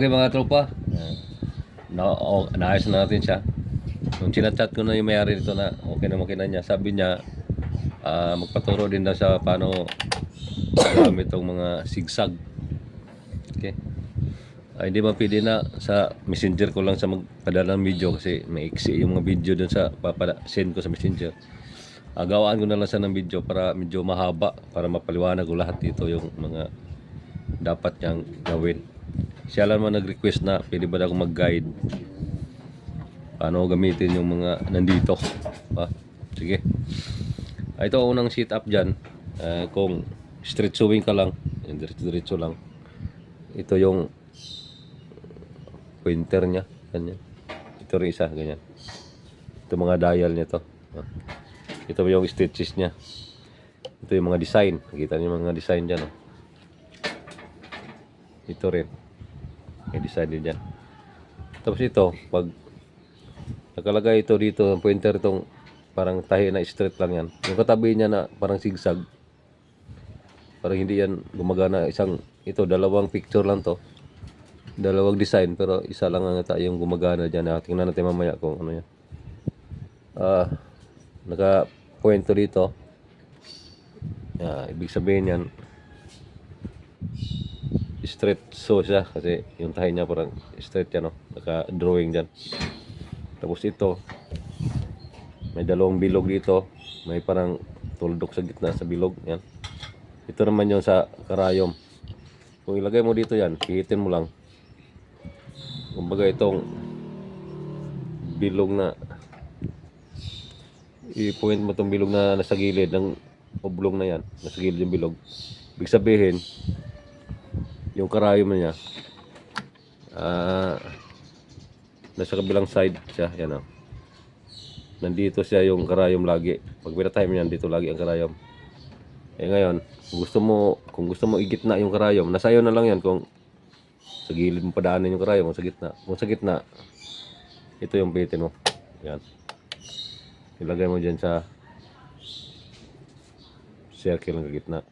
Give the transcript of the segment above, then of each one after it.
Okay mga tropa, uh, na, o, naayos na natin siya. Nung chinachat ko na yung mayari nito na okay na okay na niya, sabi niya ah, magpaturo din daw sa paano gamit itong mga sigsag. Okay. Ah, hindi pwede na sa messenger ko lang sa magpadala ng video kasi may iksi yung mga video dun sa papada, send ko sa messenger. Ah, gawaan ko na lang siya ng video para medyo mahaba para mapaliwanag ko lahat dito yung mga dapat niyang gawin. Siya lang man nag-request na pwede ba akong mag-guide paano gamitin yung mga nandito. Ha? Sige. Ah, ito ang unang sit up dyan. Ah, kung straight sewing ka lang, yung diretso-diretso lang. Ito yung pointer niya. Ganyan. Ito rin isa, ganyan. Ito mga dial niya to. Ah. Ito yung stitches niya. Ito yung mga design. Nakita niyo mga design dyan. Oh. Ito rin. May design din dyan. Tapos ito, pag nakalagay ito dito, ang pointer itong parang tahi na straight lang yan. Yung katabi niya na parang sigsag. Parang hindi yan gumagana. Isang, ito, dalawang picture lang to. Dalawang design, pero isa lang ang ata yung gumagana dyan. Ah, tingnan natin mamaya kung ano yan. Ah, naka pointer dito. Ah, ibig sabihin yan, straight so siya kasi yung tahi niya parang straight yan no? naka drawing dyan. Tapos ito may dalawang bilog dito. May parang tuldok sa gitna sa bilog yan. Ito naman yung sa karayom. Kung ilagay mo dito yan hihitin mo lang. Kumbaga itong bilog na i-point mo itong bilog na nasa gilid ng oblong na yan. Nasa gilid yung bilog. Ibig sabihin yung karayom niya. Ah nasa kabilang side siya yan o. Nandito siya yung karayom lagi. Pag pinatime niyan dito lagi ang karayom. Eh ngayon gusto mo kung gusto mo igitna yung karayom nasa iyo na lang yan kung sa gilid mo padaanin yung karayom kung sa gitna. Kung sa gitna ito yung pitin mo. Yan. Ilagay mo dyan sa circle ng gitna.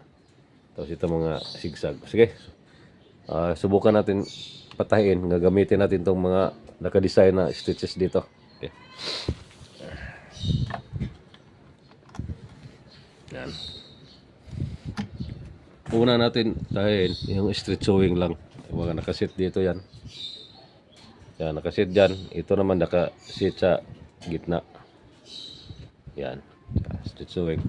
Tapos ito mga sigsag sige Ah, subukan natin patahin. Gagamitin natin tong mga nakadesign na stitches dito. Okay. Yan. Una natin tahin yung straight sewing lang. Mga nakasit dito yan. Yan, nakasit dyan. Ito naman nakasit sa gitna. Yan. Straight sewing.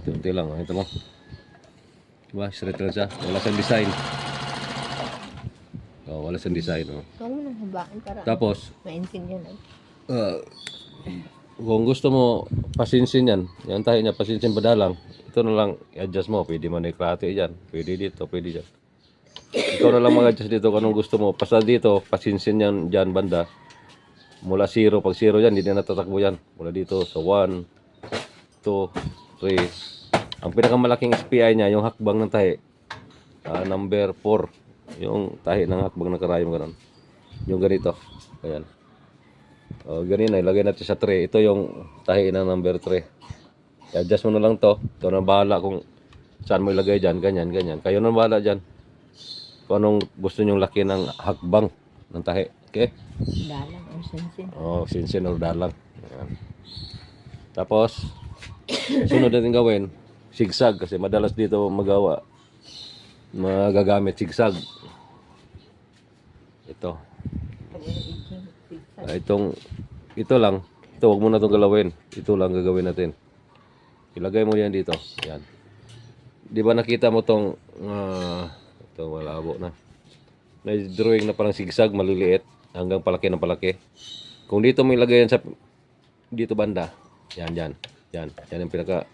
Unti-unti lang. Ito mo. Diba? Straight lang siya. Wala siyang design. Oh, wala siyang design. Oh. Huwag mo nang habaan para Tapos, maintindihan natin. uh, kung gusto mo pasinsin yan, yan tayo niya, pasinsin badalang, ito na lang i-adjust mo. Pwede man ikrate dyan. Pwede dito, pwede dyan. Ikaw na lang mag-adjust dito kung anong gusto mo. Basta dito, pasinsin yan dyan banda. Mula zero, pag zero yan, hindi na natatakbo yan. Mula dito, sa 1, 2, 3. Ang pinakamalaking SPI niya, yung hakbang ng tahi. Ah, number 4. Yung tahi ng hakbang ng karayom ganun. Yung ganito. Ayan. O, ganyan na. Ilagay natin sa tray. Ito yung tahi ng number 3. I-adjust mo na lang to. Ito na bahala kung saan mo ilagay dyan. Ganyan, ganyan. Kayo na bahala dyan. Kung anong gusto nyong laki ng hakbang ng tahi. Okay? Dalang ang sinsin. Oh, sinsin or dalang. Ayan. Tapos, sunod natin gawin, sigsag kasi madalas dito magawa. Magagamit sigsag. Ito. Ah, itong ito lang. Ito wag mo na itong galawin. Ito lang gagawin natin. Ilagay mo yan dito. Yan. Di ba nakita mo tong ah, ito malabo na. May drawing na parang sigsag maliliit hanggang palaki ng palaki. Kung dito mo ilagay yan sa dito banda. Yan, yan. Yan. Yan yung pinaka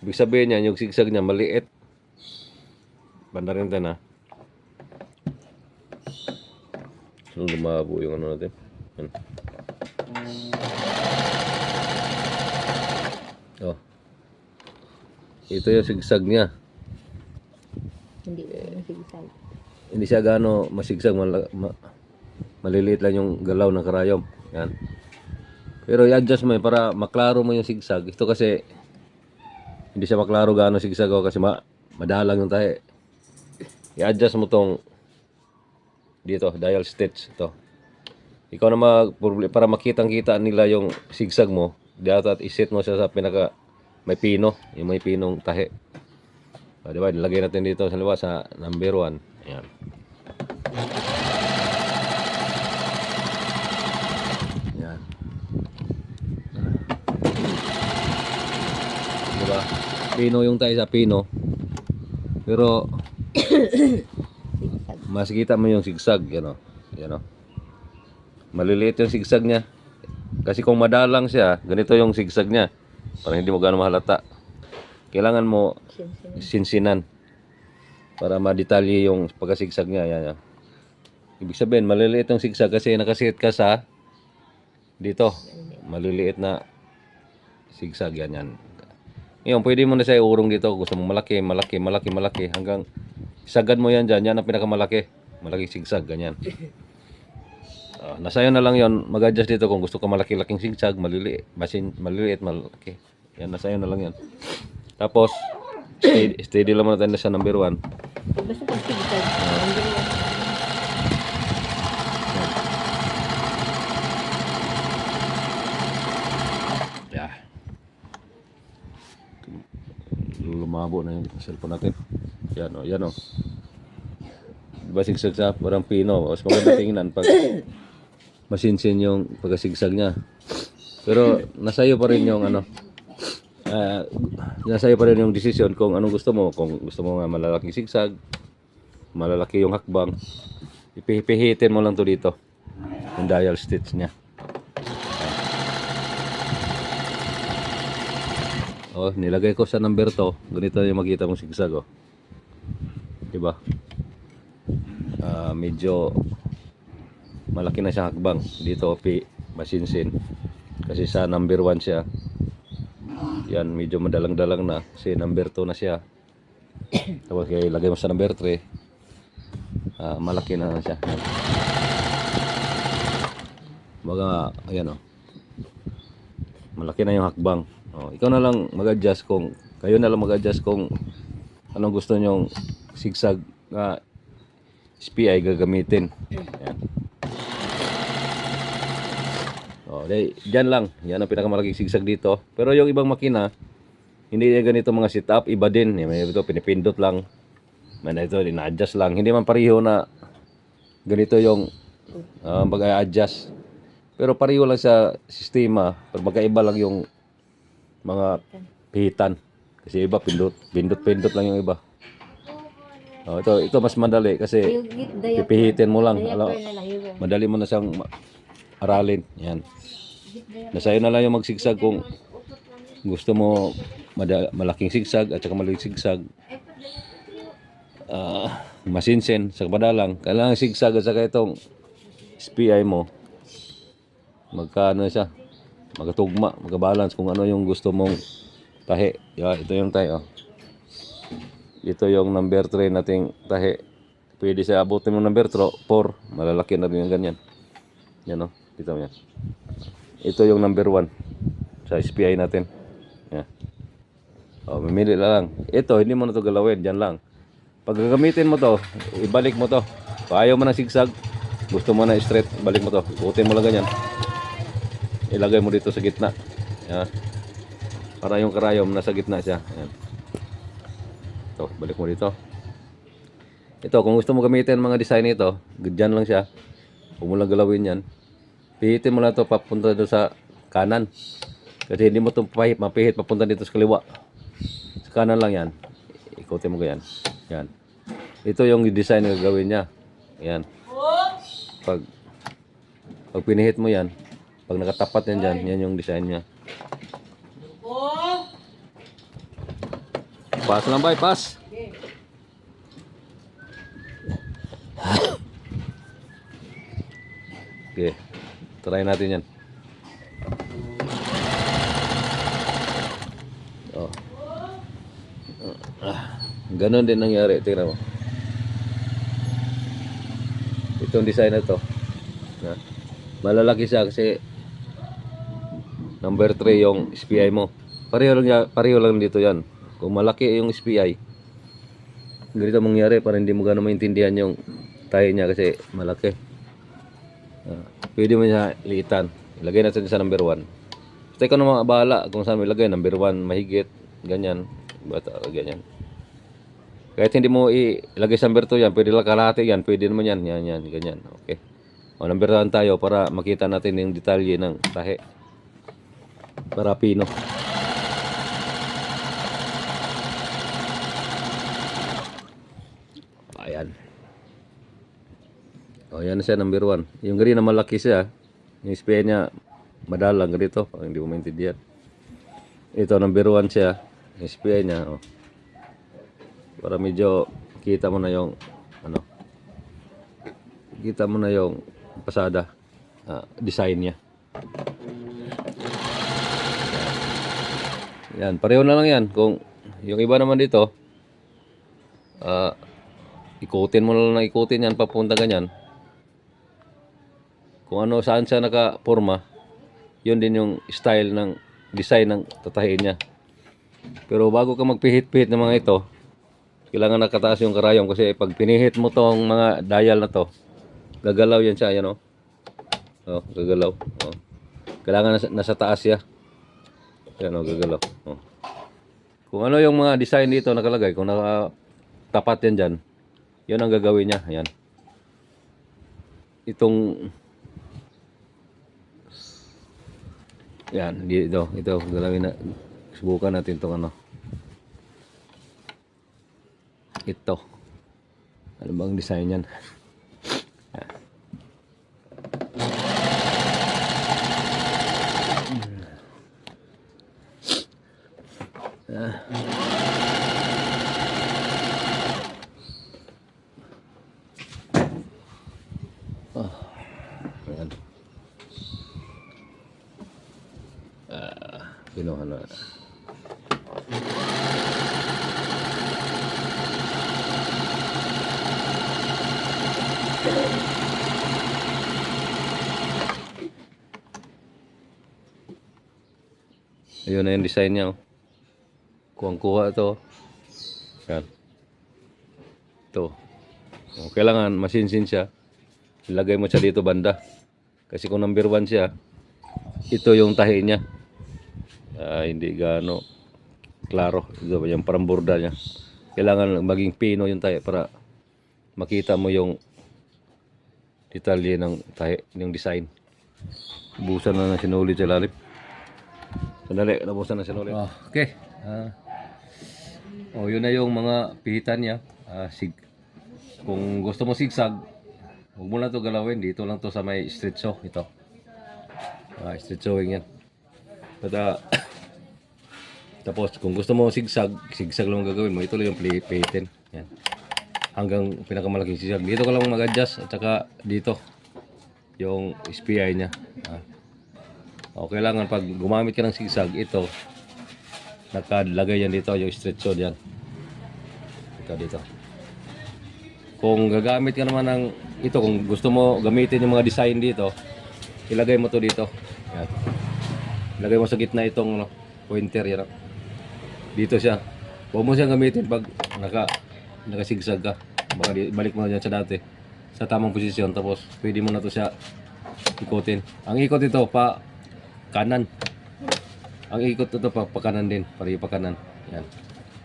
Ibig sabihin yan, yung sigsag niya maliit. Banda rin din ha. So, lumabo yung ano natin. Yan. Oh. Ito yung sigsag niya. Hindi nasigisay. Hindi siya gaano masigsag, mala- ma- maliliit lang yung galaw ng karayom. Yan. Pero i-adjust mo yun para maklaro mo yung sigsag. Ito kasi hindi siya maklaro gaano sigsag ako kasi ma Madalang yung tahe. I-adjust mo tong dito, dial stitch ito. Ikaw na mag para makitang-kita nila yung sigsag mo, dapat iset mo siya sa pinaka may pino, yung may pinong tahe. Ah, di ba? Nilagay natin dito sa liwa sa number 1. Ayan. Ayan. Di ba? Pino yung tayo sa pino. Pero mas kita mo yung sigsag, yan o. Yan o. Maliliit yung sigsag niya. Kasi kung madalang siya, ganito yung sigsag niya. Para hindi mo gano'ng mahalata. Kailangan mo Sinsin. sinsinan para madetalye yung pagkasigsag niya. Yan, yan. Ibig sabihin, maliliit yung sigsag kasi nakasit ka sa dito. Maliliit na sigsag. Yan, yan. Ngayon, pwede mo na siya iurong dito. Gusto mo malaki, malaki, malaki, malaki. Hanggang sagad mo yan dyan. Yan ang pinakamalaki. Malaki sigsag. Ganyan. Ah, nasa na lang yon mag-adjust dito kung gusto ka malaki-laking sigsag, maliliit, masin, maliliit, malaki. Yan, nasa na lang yan. Tapos, steady, steady lang muna tayo sa number 1. Basta pag sigsag. Ang galing. Yeah. Lumabo na yung cellphone natin. Yan o, yan o. Diba sigsag sa parang pino. Mas maganda tingnan pag masinsin yung pagkasigsag niya. Pero nasa iyo pa rin yung ano. ah, nasa iyo pa rin yung desisyon kung anong gusto mo. Kung gusto mo nga malalaking sigsag, malalaki yung hakbang, ipihipihitin mo lang to dito. Yung dial stitch niya. Oh, nilagay ko sa number to. Ganito yung makita mong sigsag, oh. Diba? Ah, medyo malaki na siya hakbang. Dito, pi, masinsin. Kasi sa number 1 siya. Yan, medyo madalang-dalang na. Kasi number 2 na siya. Tapos kaya ilagay mo sa number 3. Ah, malaki na siya. Baga, ayan, oh. Malaki na yung hakbang. Oh, ikaw na lang mag-adjust kung kayo na lang mag-adjust kung anong gusto nyong sigsag na SPI gagamitin. Yan. Oh, day, diyan lang. Yan ang pinakamalaking sigsag dito. Pero yung ibang makina, hindi niya ganito mga setup, iba din. Yan, May ito pinipindot lang. May ito, ina-adjust lang. Hindi man pareho na ganito yung uh, mag-adjust. Pero pareho lang sa sistema. Pero magkaiba lang yung mga pihitan. Kasi iba pindot, pindot, pindot lang yung iba. Oh, ito, ito mas madali kasi pipihitin mo lang. Alam, madali mo na siyang aralin. Yan. Nasa iyo na lang yung magsigsag kung gusto mo malaking sigsag at saka maliit sigsag. Ah, masinsin sa padalang. Kailangan sigsag at saka itong SPI mo. Magkano siya? Magkatugma, magkabalance kung ano yung gusto mong tahi. Yeah, ito yung tahi. Oh. Ito yung number 3 nating tahi. Pwede sa abutin mo number 4. Malalaki na yung ganyan. Yan oh. Dito mo yan. Ito yung number 1 sa SPI natin. Yan. Oh, mamili na lang. Ito, hindi mo na to galawin. Diyan lang. Pag gagamitin mo to, ibalik mo to. Ayaw mo ng sigsag, gusto mo na straight, balik mo to. Ikutin mo lang ganyan. Ilagay mo dito sa gitna. Yan. Para yung karayom nasa gitna siya. Yan. Ito, balik mo dito. Ito, kung gusto mo gamitin mga design nito, dyan lang siya. Huwag mo lang galawin yan. Pihitin mo lang ito papunta doon sa kanan. Kasi hindi mo ito mapihit papunta dito sa kaliwa. Sa kanan lang yan. Ikutin mo ganyan. Yan. Ito yung design na gagawin niya. Yan. Pag pag pinihit mo yan, pag nakatapat yan dyan, yan yung design niya. Pass lang ba? Pass. Okay. Try natin yan. Oh. Ah, ganon din nangyari. Tingnan mo. Itong design na to. Na, malalaki siya kasi number 3 yung SPI mo. Pareho lang, pareho lang dito yan. Kung malaki yung SPI, ganito mangyari para hindi mo gano'ng maintindihan yung tayo niya kasi malaki. Ah, pwede mo siya liitan. Ilagay natin sa number 1. Basta ikaw naman bahala kung saan mo ilagay. Number 1, mahigit. Ganyan. Bata, ganyan. Kahit hindi mo ilagay sa number 2 yan, pwede lang kalahati yan, pwede naman yan, yan, yan, ganyan. Okay. O, number 1 tayo para makita natin yung detalye ng tahe. Para pino. Ayan. O, yan na siya, number 1. Yung green na malaki siya, yung spray niya, madalang ganito, parang hindi mo maintindihan. Ito, number 1 siya, yung spray niya, oh. Para medyo kita mo na yung ano. Kita mo na yung pasada ah, design niya. Yan, pareho na lang yan. Kung yung iba naman dito, ah, ikutin mo na ikutin yan papunta ganyan. Kung ano saan siya nakaporma, yun din yung style ng design ng tatahin niya. Pero bago ka magpihit-pihit ng mga ito, kailangan nakataas yung karayom kasi pag pinihit mo tong mga dial na to, gagalaw yan siya, yan o. Oh, gagalaw. Oh. Kailangan nasa, nasa taas siya. Yan o, gagalaw. Oh. Kung ano yung mga design dito nakalagay, kung nakatapat yan dyan, yun ang gagawin niya. Yan. Itong yan, dito, ito, galawin na. Subukan natin itong ano. Ito. Ano bang design yan? Ayan. Ah, kinuha na. Ayun na yung design niya. Oh. Kuhang-kuha ito. Yan. Ito. Oh, kailangan masinsin siya. Ilagay mo siya dito banda. Kasi kung number one siya, ito yung tahi niya. Ah, hindi gaano klaro. Ito yung parang borda niya. Kailangan maging pino yung tahi para makita mo yung detalye ng tahi, yung design. Busan na ng sinulit sa lalim. Sandali, nabusan na sinulit. Oh, okay. Ah. oh, yun na yung mga pihitan niya. Ah, sig kung gusto mo sigsag, huwag mo na to galawin. Dito lang to sa may street saw. Ito. Ah, street sewing yan. But, tapos, kung gusto mo sigsag, sigsag lang ang gagawin mo. Ito lang yung pihitin. Yan. Hanggang pinakamalaking sigsag. Dito ka lang mag-adjust. At saka dito. Yung SPI niya. Ah. O, kailangan pag gumamit ka ng sigsag, ito, nakalagay yan dito, yung straight saw yan. Ito dito. Kung gagamit ka naman ng ito, kung gusto mo gamitin yung mga design dito, ilagay mo to dito. Yan. Ilagay mo sa gitna itong ano, pointer yan. Dito siya. Huwag mo siyang gamitin pag naka, nakasigsag ka. Baka di- balik mo na dyan sa dati. Sa tamang posisyon. Tapos pwede mo na to siya ikutin. Ang ikot ito pa kanan. Ang ikot ito pa, pa kanan din. Pari pa kanan. Yan.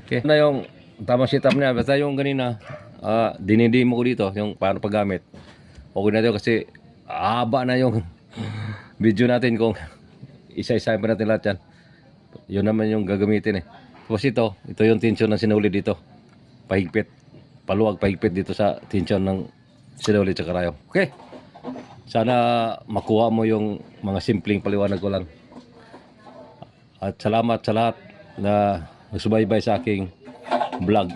Okay. Na yung tamang setup niya. Basta yung ganina, ah dinidi mo ko dito, yung paano paggamit. Okay na ito kasi haba na yung video natin kung isa-isa pa natin lahat yan. Yun naman yung gagamitin eh. Tapos ito, ito yung tension ng sinuli dito. Pahigpit. Paluwag pahigpit dito sa tension ng sinuli sa karayo. Okay. Sana makuha mo yung mga simpleng paliwanag ko lang. At salamat sa lahat na nagsubaybay sa aking vlog.